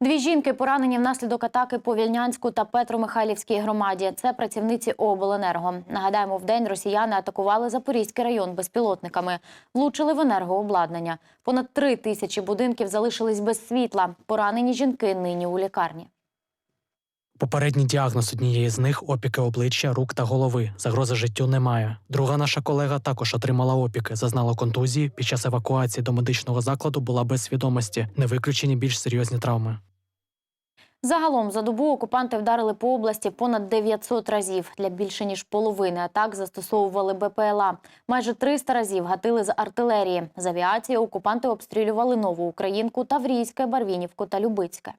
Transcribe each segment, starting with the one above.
Дві жінки поранені внаслідок атаки по Вільнянську та Петромихайлівській громаді. Це працівниці обленерго. Нагадаємо, в день росіяни атакували Запорізький район безпілотниками, влучили в енергообладнання. Понад три тисячі будинків залишились без світла. Поранені жінки нині у лікарні. Попередній діагноз однієї з них опіки обличчя, рук та голови. Загрози життю немає. Друга наша колега також отримала опіки, зазнала контузії. Під час евакуації до медичного закладу була без свідомості. Не виключені більш серйозні травми. Загалом за добу окупанти вдарили по області понад 900 разів. Для більше ніж половини атак застосовували БПЛА. Майже 300 разів гатили з артилерії. З авіації окупанти обстрілювали Нову Українку, Таврійське, Барвінівку та Любицьке.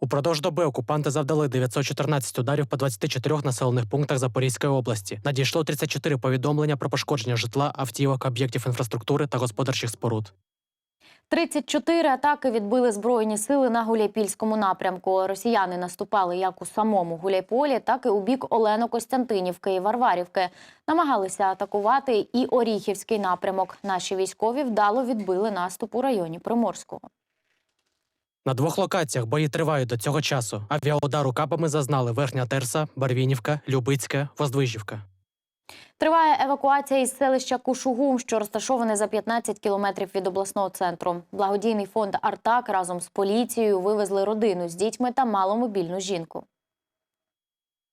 Упродовж доби окупанти завдали 914 ударів по 24 населених пунктах Запорізької області. Надійшло 34 повідомлення про пошкодження житла, автівок, об'єктів інфраструктури та господарчих споруд. 34 атаки відбили збройні сили на Гуляйпільському напрямку. Росіяни наступали як у самому Гуляйполі, так і у бік Олено-Костянтинівки і Варварівки. Намагалися атакувати і Оріхівський напрямок. Наші військові вдало відбили наступ у районі Приморського. На двох локаціях бої тривають до цього часу. Авіаудару капами зазнали Верхня Терса, Барвінівка, Любицьке, Воздвижівка. Триває евакуація із селища Кушугум, що розташоване за 15 кілометрів від обласного центру. Благодійний фонд Артак разом з поліцією вивезли родину з дітьми та маломобільну жінку.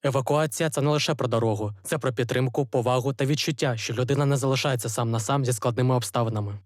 Евакуація це не лише про дорогу, це про підтримку, повагу та відчуття, що людина не залишається сам на сам зі складними обставинами.